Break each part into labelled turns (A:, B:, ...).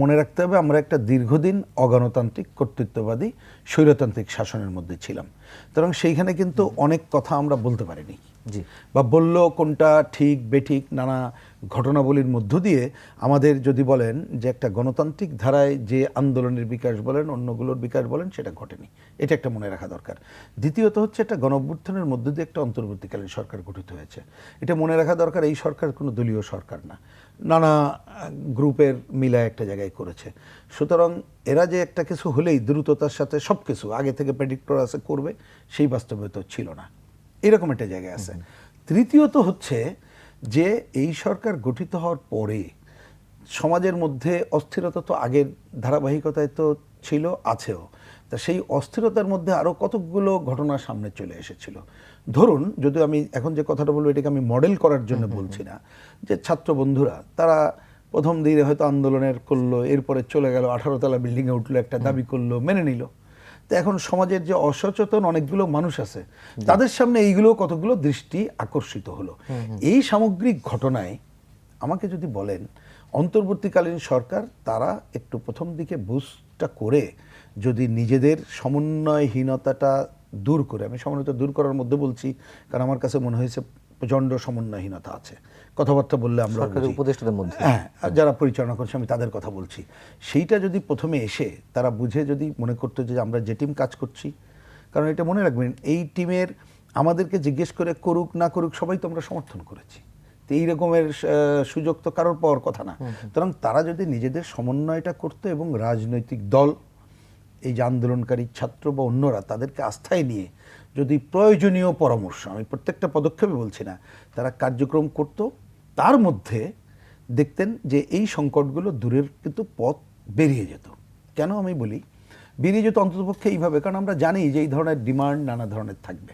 A: মনে রাখতে হবে আমরা একটা দীর্ঘদিন অগণতান্ত্রিক কর্তৃত্ববাদী স্বৈরতান্ত্রিক শাসনের মধ্যে ছিলাম। সুতরাং সেইখানে কিন্তু অনেক কথা আমরা বলতে পারিনি।
B: জি।
A: বা বলল কোনটা ঠিক বেঠিক নানা ঘটনাবলীর মধ্য দিয়ে আমাদের যদি বলেন যে একটা গণতান্ত্রিক ধারায় যে আন্দোলনের বিকাশ বলেন অন্যগুলোর বিকাশ বলেন সেটা ঘটেনি। এটা একটা মনে রাখা দরকার। দ্বিতীয়ত হচ্ছে একটা গণঅভ্যুত্থানের মধ্য দিয়ে একটা অন্তর্বর্তীকালীন সরকার গঠিত হয়েছে। এটা মনে রাখা দরকার এই সরকার কোনো দলীয় সরকার না। নানা গ্রুপের মিলায় একটা জায়গায় করেছে। সুতরাং এরা যে একটা কিছু হলেই দ্রুততার সাথে সব কিছু আগে থেকে প্রেডিক্টর আছে করবে সেই বাস্তবতা ছিল না। এরকম একটা জায়গায় আছে। তৃতীয়ত হচ্ছে যে এই সরকার গঠিত হওয়ার পরে সমাজের মধ্যে অস্থিরতা তো আগের ধারাবাহিকতায় তো ছিল আছেও। তা সেই অস্থিরতার মধ্যে আরও কতকগুলো ঘটনা সামনে চলে এসেছিল। ধরুন যদি আমি এখন যে কথাটা বলব এটাকে আমি মডেল করার জন্য বলছি না যে ছাত্র বন্ধুরা তারা প্রথম দিনে হয়তো আন্দোলনের করল এরপরে চলে গেল আঠারো তলা বিল্ডিংয়ে উঠল একটা দাবি করল মেনে নিল। তো এখন সমাজের যে অসচেতন অনেকগুলো মানুষ আছে তাদের সামনে এইগুলো কতগুলো দৃষ্টি আকর্ষিত হলো। এই সামগ্রিক ঘটনায় আমাকে যদি বলেন অন্তর্বর্তীকালীন সরকার তারা একটু প্রথম দিকে বুঝটা করে যদি নিজেদের সমন্বয়হীনতাটা দূর করে আমি সমন্বয়তা দূর করার মধ্যে বলছি কারণ আমার কাছে মনে হয়েছে প্রচণ্ড সমন্বয়হীনতা আছে। কথাবার্তা বললে আমরা
B: উপদেষ্টাদের মধ্যে।
A: হ্যাঁ যারা পরিচালনা করছে আমি তাদের কথা বলছি। সেইটা যদি প্রথমে এসে তারা বুঝে যদি মনে করতো যে আমরা যে টিম কাজ করছি কারণ এটা মনে রাখবেন এই টিমের আমাদেরকে জিজ্ঞেস করে করুক না করুক সবাই তো আমরা সমর্থন করেছি। তো এই রকমের সুযোগ তো কারোর পাওয়ার কথা না। সুতরাং তারা যদি নিজেদের সমন্বয়টা করতো এবং রাজনৈতিক দল এই যে আন্দোলনকারী ছাত্র বা অন্যরা তাদেরকে আস্থায় নিয়ে যদি প্রয়োজনীয় পরামর্শ আমি প্রত্যেকটা পদক্ষেপে বলছি না তারা কার্যক্রম করত তার মধ্যে দেখতেন যে এই সংকটগুলো দূরের কিন্তু পথ বেরিয়ে যেত। কেন আমি বলি? বেরিয়ে যেত অন্ততপক্ষে এইভাবে কারণ আমরা জানি যে এই ধরনের ডিমান্ড নানা ধরনের থাকবে।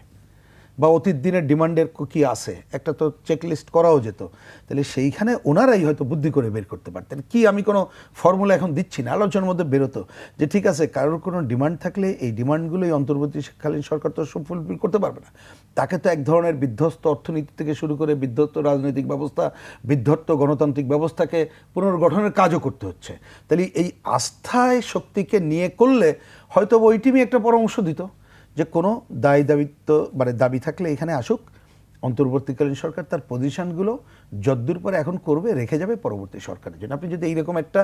A: বা অতীত দিনের ডিমান্ডের কি আছে? একটা তো চেকলিস্ট করাও যেত। তাহলে সেইখানে ওনারাই হয়তো বুদ্ধি করে বের করতে পারতেন। কি আমি কোনো ফর্মুলা এখন দিচ্ছি না? আলোচনার মধ্যে বেরোতো। যে ঠিক আছে, কারোর কোনো ডিমান্ড থাকলে এই ডিমান্ডগুলোই অন্তর্বর্তী অন্তর্বর্তীকালীন সরকার তো সব ফুলফিল করতে পারবে না। তাকে তো এক ধরনের বিধ্বস্ত অর্থনীতি থেকে শুরু করে বিধ্বস্ত রাজনৈতিক ব্যবস্থা, বিধ্বস্ত গণতান্ত্রিক ব্যবস্থাকে পুনর্গঠনের কাজও করতে হচ্ছে। তাহলে এই আস্থায় শক্তিকে নিয়ে করলে হয়তো ওই টিমই একটা পরামর্শ দিত। যে কোনো দায় দাবিত্ব মানে দাবি থাকলে এখানে আসুক। অন্তর্বর্তীকালীন সরকার তার পজিশনগুলো যদ্দূর পরে এখন করবে রেখে যাবে পরবর্তী সরকারের জন্য। আপনি যদি এইরকম একটা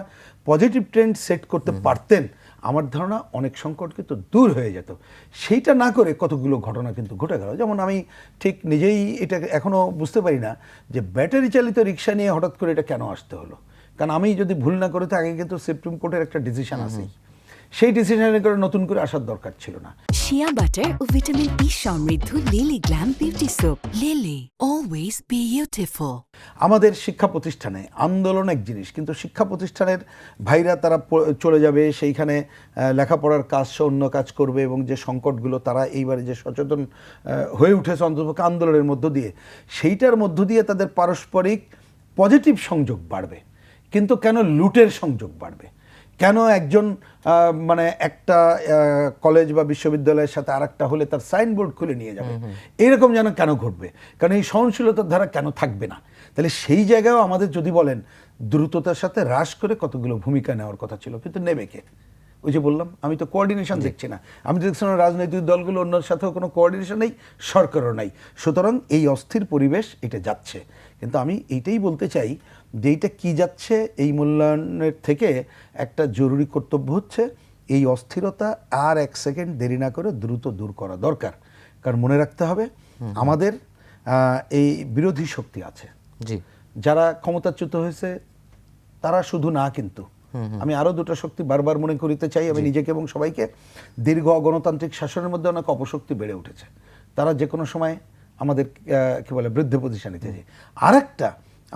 A: পজিটিভ ট্রেন্ড সেট করতে পারতেন আমার ধারণা অনেক সংকট কিন্তু দূর হয়ে যেত। সেইটা না করে কতগুলো ঘটনা কিন্তু ঘটে গেল। যেমন আমি ঠিক নিজেই এটা এখনও বুঝতে পারি না যে ব্যাটারি চালিত রিক্সা নিয়ে হঠাৎ করে এটা কেন আসতে হলো? কারণ আমি যদি ভুল না করে তো আগে কিন্তু সুপ্রিম কোর্টের একটা ডিসিশন আছে। সেই ডিসিশনের করে নতুন করে আসার দরকার ছিল না।
C: শিয়া বাটার ও ভিটামিন ই সমৃদ্ধ Lily glam beauty soap Lily always beautiful
A: আমাদের শিক্ষা প্রতিষ্ঠানে আন্দোলন এক জিনিস কিন্তু শিক্ষা প্রতিষ্ঠানের ভাইরা তারা চলে যাবে সেইখানে লেখাপড়ার কাজ অন্য কাজ করবে এবং যে সংকটগুলো তারা এইবারে যে সচেতন হয়ে উঠেছে অন্ততপক্ষে আন্দোলনের মধ্য দিয়ে সেইটার মধ্য দিয়ে তাদের পারস্পরিক পজিটিভ সংযোগ বাড়বে। কিন্তু কেন লুটের সংযোগ বাড়বে? কেন একজন মানে একটা কলেজ বা বিশ্ববিদ্যালয়ের সাথে আর একটা হলে তার সাইনবোর্ড খুলে নিয়ে যাবে? এরকম যেন কেন ঘটবে? কারণ এই সহনশীলতার ধারা কেন থাকবে না? তাহলে সেই জায়গায়ও আমাদের যদি বলেন দ্রুততার সাথে হ্রাস করে কতগুলো ভূমিকা নেওয়ার কথা ছিল কিন্তু নেবে কে? ওই যে বললাম আমি তো কোঅর্ডিনেশন দেখছি না। আমি তো দেখছি না রাজনৈতিক দলগুলো অন্যর সাথেও কোনো কোঅর্ডিনেশন নেই সরকারও নাই। সুতরাং এই অস্থির পরিবেশ এটা যাচ্ছে। কিন্তু আমি এইটাই বলতে চাই যে এইটা কী যাচ্ছে? এই মূল্যায়নের থেকে একটা জরুরি কর্তব্য হচ্ছে এই অস্থিরতা আর এক সেকেন্ড দেরি না করে দ্রুত দূর করা দরকার। কারণ মনে রাখতে হবে আমাদের এই বিরোধী শক্তি আছে।
B: জি।
A: যারা ক্ষমতাচ্যুত হয়েছে তারা শুধু না কিন্তু। আমি আরও দুটো শক্তি বারবার মনে করিতে চাই। আমি নিজেকে এবং সবাইকে দীর্ঘ গণতান্ত্রিক শাসনের মধ্যে অনেক অপশক্তি বেড়ে উঠেছে। তারা যে কোনো সময় আমাদের কি বলে বৃদ্ধ পজিশন নিতে যায় আরেকটা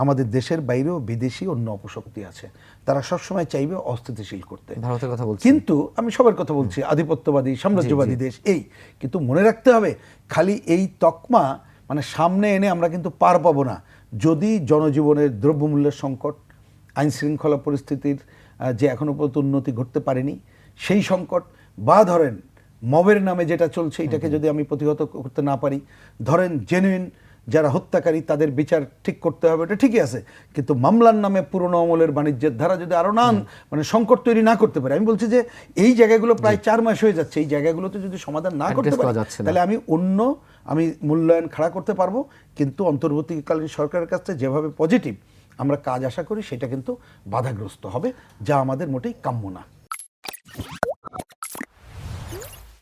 A: আমাদের দেশের বাইরেও বিদেশি অন্য অপশক্তি আছে। তারা সবসময় চাইবে অস্থিতিশীল করতে।
B: ভারতের কথা বলছি।
A: কিন্তু আমি সবার কথা বলছি আধিপত্যবাদী সাম্রাজ্যবাদী দেশ এই। কিন্তু মনে রাখতে হবে খালি এই তকমা মানে সামনে এনে আমরা কিন্তু পার পাবো না। যদি জনজীবনের দ্রব্যমূল্যের সংকট আইন শৃঙ্খলা পরিস্থিতির যে এখনও পর্যন্ত উন্নতি ঘটতে পারেনি সেই সংকট বা ধরেন মবের নামে যেটা চলছে এটাকে যদি আমি প্রতিহত করতে না পারি ধরেন জেনুইন যারা হত্যাকারী তাদের বিচার ঠিক করতে হবে এটা ঠিকই আছে। কিন্তু মামলার নামে পুরনো আমলের বাণিজ্যের ধারা যদি আরও না মানে সংকট তৈরি না করতে পারে। আমি বলছি যে এই জায়গাগুলো প্রায় চার মাস হয়ে যাচ্ছে এই জায়গাগুলোতে যদি সমাধান না করতে পারে
B: যাচ্ছে
A: তাহলে আমি অন্য আমি মূল্যায়ন খাড়া করতে পারব। কিন্তু অন্তর্বর্তীকালীন সরকারের কাছে যেভাবে পজিটিভ আমরা কাজ আশা করি সেটা কিন্তু বাধাগ্রস্ত হবে যা আমাদের মোটেই কাম্য না।